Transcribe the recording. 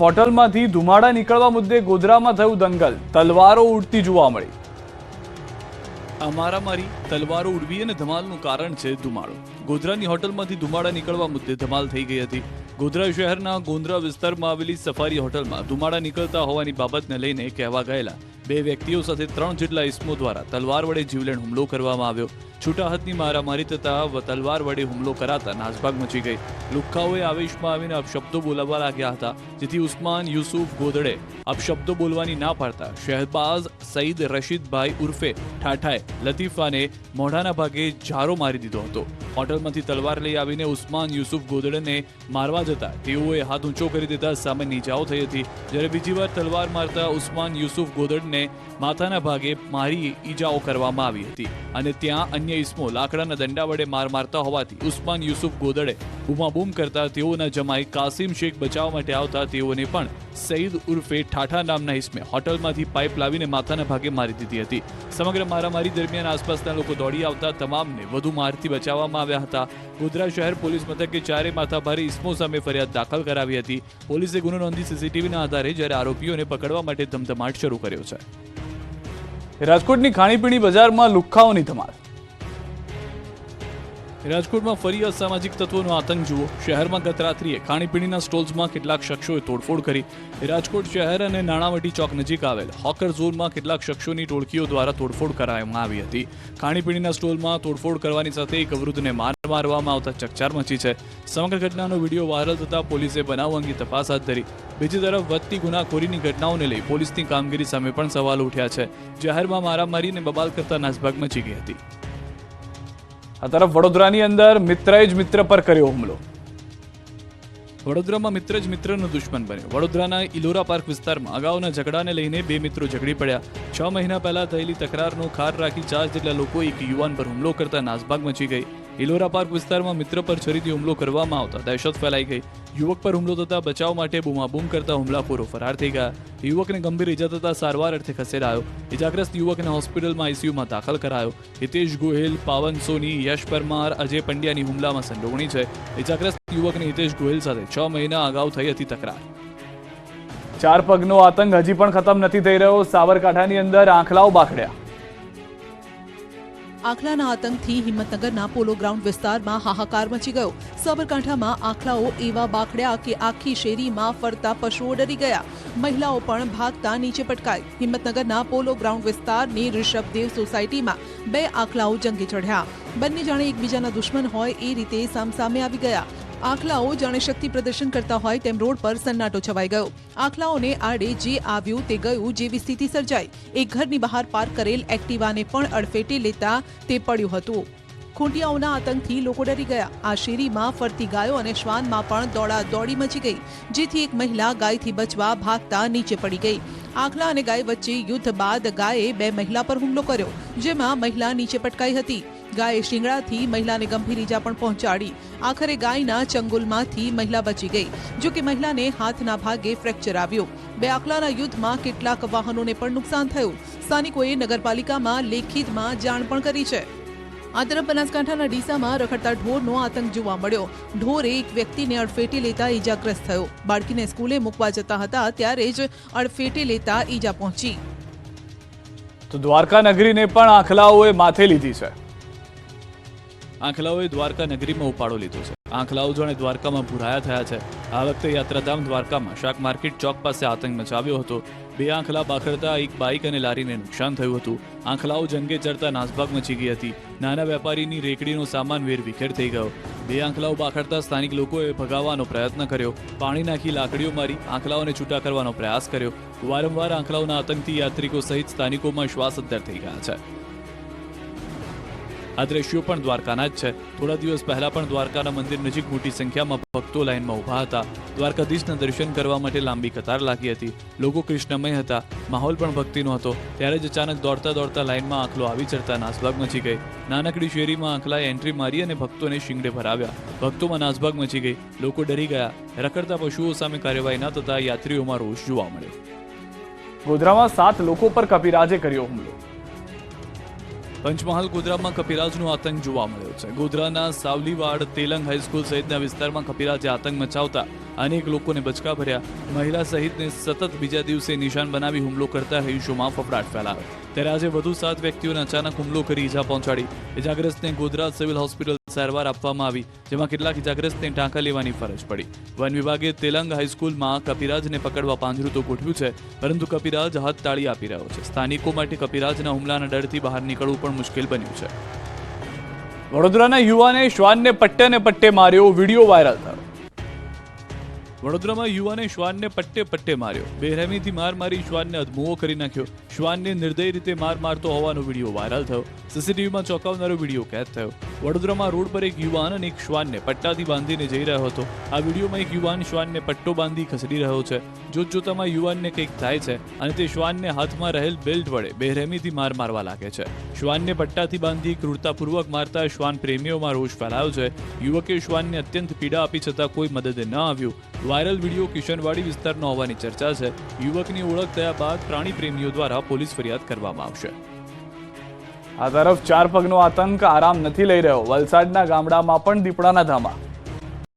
હોટલમાંથી ધુમાડા નીકળવા મુદ્દે ગોધરામાં થયું દંગલ. તલવારો ઉડતી જોવા મળી. અમારા મારી તલવારો ઉડવી અને ધમાલનું કારણ છે ધુમાડો. ગોધરાની હોટલમાંથી ધુમાડા નીકળવા મુદ્દે ધમાલ થઈ ગઈ હતી. ગોધરા શહેરના ગોંદરા વિસ્તારમાં આવેલી સફારી હોટલમાં ધુમાડા નીકળતા હોવાની બાબતને લઈને કહેવા ગયેલા બે વ્યક્તિઓ સાથે ત્રણ જેટલા ઇસમો દ્વારા તલવાર વડે જીવલેણ હુમલો કરવામાં આવ્યો. છૂટા હાથની મારામારી થતા તલવાર વડે હુમલો કરાતા નાસભાગ મચી ગઈ. લુખ્ખાઓએ આવેશમાં આવીને અપશબ્દો બોલાવવા લાગ્યા હતા, જેથી ઉસ્માન યુસુફ ગોદડે અપશબ્દો બોલવાની ના પાડતા શહેબાઝ સઈદ રશીદભાઈ ઉર્ફે ઠાઠાએ લતીફાને મોઢાના ભાગે ઝારો મારી દીધો હતો. હોટલમાંથી તલવાર લઈ આવીને ઉસ્માન યુસુફ ગોદડેને મારવા જતા તેઓએ હાથ ઊંચો કરી દેતા સામે નીજાઓ થઈ હતી. જ્યારે બીજી વાર તલવાર મારતા ઉસ્માન યુસુફ ગોદડને માથાના ભાગે મારી ઈજાઓ કરવામાં આવી હતી. અને ત્યાં અન્ય ઇસમો લાકડાના દંડા વડે માર મારતા હોવાથી ઉસ્માન યુસુફ ગોદડે બૂમાબૂમ કરતા તેઓના જમાઈ કાસિમ શેખ બચાવવા માટે આવતા તેઓને પણ સઈદ ઉર્ફે ઠાઠા નામના ઇસમે હોટલમાંથી પાઇપ લાવીને માથાના ભાગે મારી દીધી હતી. સમગ્ર મારામારી દરમિયાન આસપાસના લોકો દોડી આવતા તમામને વધુ મારથી બચાવવામાં આવ્યા હતા. ગોધરા શહેર પોલીસ મથકે ચારે માથાભારે ઇસમો સામે ફરિયાદ દાખલ કરાવી હતી. પોલીસે ગુનો નોંધી સીસીટીવીના આધારે જ્યારે આરોપીઓને પકડવા માટે ધમધમાટ શરૂ કર્યો છે. રાજકોટની ખાણીપીણી બજારમાં લુખ્ખાઓની ધમાલ. રાજકોટમાં ફરી અસામાજિક તત્વોનો આતંક જુઓ. શહેરમાં ગત રાત્રિએ ખાણીપીણીના સ્ટોલ્સમાં કેટલાક શખ્સોએ તોડફોડ કરી. રાજકોટ શહેર અને નાણાવટી ચોક નજીક આવેલ હોકર ઝોનમાં કેટલાક શખ્સોની ટોળકીઓ દ્વારા તોડફોડ કરાવવામાં આવી હતી. ખાણીપીણીના સ્ટોલમાં તોડફોડ કરવાની સાથે એક વૃદ્ધને માર મારવામાં આવતા ચકચાર મચી છે. સમગ્ર ઘટનાનો વીડિયો વાયરલ થતા પોલીસે બનાવ અંગે તપાસ હાથ ધરી. બીજી તરફ વધતી ગુનાખોરીની ઘટનાઓને લઈ પોલીસની કામગીરી સામે પણ સવાલ ઉઠ્યા છે. જાહેરમાં મારામારીને બબાલ કરતા નાસભાગ મચી ગઈ હતી. આ તરફ વડોદરાની અંદર મિત્રએ જ મિત્ર પર કર્યો હુમલો. વડોદરામાં મિત્ર જ મિત્રનો દુશ્મન બન્યો. વડોદરાના ઇલોરા પાર્ક વિસ્તારમાં અગાઉના ઝઘડાને લઈને બે મિત્રો ઝઘડી પડ્યા. છ મહિના પહેલા થયેલી તકરારનો ખાર રાખી ચાર જેટલા લોકો એક યુવાન પર હુમલો કરતા નાસભાગ મચી ગઈ. ઇલોરા પાર્ક વિસ્તારમાં મિત્ર પર છરીથી હુમલો કરવામાં આવતા દહેશત ફેલાઈ ગઈ. યુવક પર હુમલો થતા બચાવ માટે બૂમાબૂમ કરતા હુમલાખોરો ફરાર થઈ ગયા. યુવકને ગંભીર ઇજા થતા સારવાર અર્થે ખસેડાયો. ઇજાગ્રસ્ત યુવકને હોસ્પિટલમાં આઈસીયુમાં દાખલ કરાયો. હિતેશ ગોહિલ, પાવન સોની, યશ પરમાર, અજય પંડ્યાની હુમલામાં સંડોવણી છે. ઇજાગ્રસ્ત યુવકને હિતેશ ગોહિલ સાથે છ મહિના અગાઉ થઈ હતી તકરાર. ચાર પગનો આતંક હજી પણ ખતમ નથી થઈ રહ્યો. સાબરકાંઠાની અંદર આંખલાઓ બાખડ્યા. આખલાના આતંકથી હિંમતનગરના પોલો ગ્રાઉન્ડ વિસ્તારમાં હાહાકાર મચી ગયો. સાબરકાંઠામાં આખલાઓ એવા બાખડ્યા કે આખી શેરીમાં ફરતા પશુઓ ડરી ગયા. મહિલાઓ પણ ભાગતા નીચે પટકાઈ. હિંમતનગરના પોલો ગ્રાઉન્ડ વિસ્તારની ઋષભદેવ સોસાયટીમાં બે આખલાઓ જંગી ચઢ્યા. બંને જાણે એકબીજાના દુશ્મન હોય એ રીતે સામસામે આવી ગયા. આખલાઓ જાણે શક્તિ પ્રદર્શન કરતા હોય તેમ રોડ પર સન્નાટો છવાઈ ગયો. આખલાઓને આડે જે આવ્યું તે ગયું જેવી સ્થિતિ સર્જાઈ. એક ઘરની બહાર પાર્ક કરેલ એક્ટિવાને પણ અડફેટે લેતા તે પડ્યું હતું. ખૂંટિયાઓના આતંકથી લોકો ડરી ગયા. આ શેરીમાં ફરતી ગાયો અને શ્વાનમાં પણ દોડા દોડી મચી ગઈ, જેથી એક મહિલા ગાયથી બચવા ભાગતા નીચે પડી ગઈ. આખલા અને ગાય વચ્ચે યુદ્ધ બાદ ગાયે બે મહિલા પર હુમલો કર્યો, જેમાં મહિલા નીચે પટકાઈ હતી. ગાયે શિંગડાથી મહિલાને ગંભીર ઈજા પણ પહોંચાડી. આખરે ગાયના ચંગુલમાંથી મહિલા બચી ગઈ, જો કે મહિલાને હાથના ભાગે ફ્રેક્ચર આવ્યો. બે આખલાના યુદ્ધમાં કેટલાક વાહનોને પણ નુકસાન થયું. સ્થાનિકોએ નગરપાલિકામાં લેખિતમાં જાણ પણ કરી છે. આ તરફ બનાસકાંઠાના ડીસામાં રખડતા ઢોરનો આતંક જોવા મળ્યો. ઢોરે એક વ્યક્તિને અડફેટે લેતા ઈજાગ્રસ્ત થયો. બાળકીને સ્કૂલે મૂકવા જતા હતા ત્યારે જ અડફેટે લેતા ઈજા પહોંચી. તો દ્વારકા નગરીને પણ આખલાઓએ માથે લીધી છે. આંખલાઓએ દ્વારકા નગરીમાં ઉપાડો લીધો છે. આંખલાઓ જાણે દ્વારકામાં ભૂરાયા થયા છે. આ વખતે યાત્રાધામ દ્વારકામાં શાક માર્કેટ ચોક પાસે આતંક મચાવ્યો હતો. બે આંખલા બાખડતા એક બાઇક અને લારીને નુકસાન થયું હતું. આંખલાઓ જંગે ચડતા નાસભાગ મચી ગઈ હતી. નાના વેપારીની રેકડીનો સામાન વેર વિખેર થઈ ગયો. બે આંખલાઓ બાખડતા સ્થાનિક લોકોએ ભગાવવાનો પ્રયત્ન કર્યો. પાણી નાખી લાકડીઓ મારી, આંખલાઓને છૂટા કરવાનો પ્રયાસ કર્યો. વારંવાર આંખલાઓના આતંકથી યાત્રિકો સહિત સ્થાનિકોમાં શ્વાસ અદ્ધર થઈ ગયા છે. આ દ્રશ્યો પણ દ્વારકાના જ છે. થોડા દિવસ પહેલા પણ દ્વારકાના મંદિર નજીક મોટી સંખ્યામાં ભક્તો લાઇનમાં ઊભા હતા. દ્વારકાધીશના દર્શન કરવા માટે લાંબી કતાર લાગી હતી. લોકો કૃષ્ણમય હતા. માહોલ પણ ભક્તિનો હતો. ત્યારે જ અચાનક દોડતા દોડતા લાઇનમાં આંખલો આવી ચડતા નાસભાગ મચી ગઈ. નાનકડી શેરીમાં આંખલાએ એન્ટ્રી મારી અને ભક્તોને શિંગડે ભરાવ્યા. ભક્તોમાં નાસભાગ મચી ગઈ. લોકો ડરી ગયા. રખડતા પશુઓ સામે કાર્યવાહી ન થતા યાત્રીઓમાં રોષ જોવા મળ્યો. ગોધરામાં સાત લોકો પર કપિરાજે કર્યો હુમલો. પંચમહાલ ગોધરામાં કપિરાજનો આતંક જોવા મળ્યો છે. ગોધરાના સાવલીવાડ તેલંગ હાઈસ્કૂલ સહિતના વિસ્તારમાં કપિરાજે આતંક મચાવતા અનેક લોકોને બચકા ભર્યા. મહિલા સહિતને સતત બીજા દિવસે નિશાન બનાવી હુમલો કરતા હૈશોમાં ફફડાટ ફેલાયો. ત્યારે આજે વધુ સાત વ્યક્તિઓને અચાનક હુમલો કરી ઈજા પહોંચાડી. ઇજાગ્રસ્તને ગોધરા સિવિલ હોસ્પિટલ સારવાર આપવામાં આવી, જેમાં કેટલાક ઇજાગ્રસ્તને ટાંકા લેવાની ફરજ પડી. વન વિભાગે તેલંગ હાઈસ્કૂલમાં કપિરાજને પકડવા પાંજરું તો ગોઠવ્યું છે, પરંતુ કપિરાજ હાથ તાળી આપી રહ્યો છે. સ્થાનિકો માટે કપિરાજના હુમલાના ડરથી બહાર નીકળવું પણ મુશ્કેલ બન્યું છે. વડોદરાના યુવાને શ્વાનને પટ્ટે ને પટ્ટે માર્યો, વીડિયો વાયરલ વડોદરામાં યુવાને શ્વાનને પટ્ટે પટ્ટે માર્યો. બેરહેમીથી માર મારી શ્વાનને અધમુવો કરી નાખ્યો. શ્વાનને નિર્દય રીતે માર મારતો હોવાનો વીડિયો વાયરલ થયો. સીસીટીવીમાં ચોંકાવનારો વીડિયો કેદ થયો. વડોદરામાં રોડ પર એક યુવાન અને એક શ્વાનને પટ્ટાથી બાંધીને જઈ રહ્યો હતો. આ વિડીયોમાં એક યુવાન શ્વાનને પટ્ટો બાંધી ખસેડી રહ્યો છે. જોત જોતામાં યુવાનને કંઈક થાય છે અને તે શ્વાનને હાથમાં રહેલ બેલ્ટ વડે બેરહેમીથી માર મારવા લાગે છે. શ્વાનને પટ્ટાથી બાંધી ક્રૂરતાપૂર્વક મારતા શ્વાન પ્રેમીઓમાં રોષ ફેલાયો છે. યુવકે શ્વાનને અત્યંત પીડા આપી છતાં કોઈ મદદ ન આવ્યું. વાયરલ વીડિયો કિશનવાડી વિસ્તારનો હોવાની ચર્ચા છે. યુવકની ઓળખ થયા બાદ પ્રાણી પ્રેમીઓ દ્વારા પોલીસ ફરિયાદ કરવામાં આવશે. આ તરફ ચાર પગનો આતંક આરામ નથી લઈ રહ્યો. વલસાડના ગામડામાં પણ દીપડાના ધામા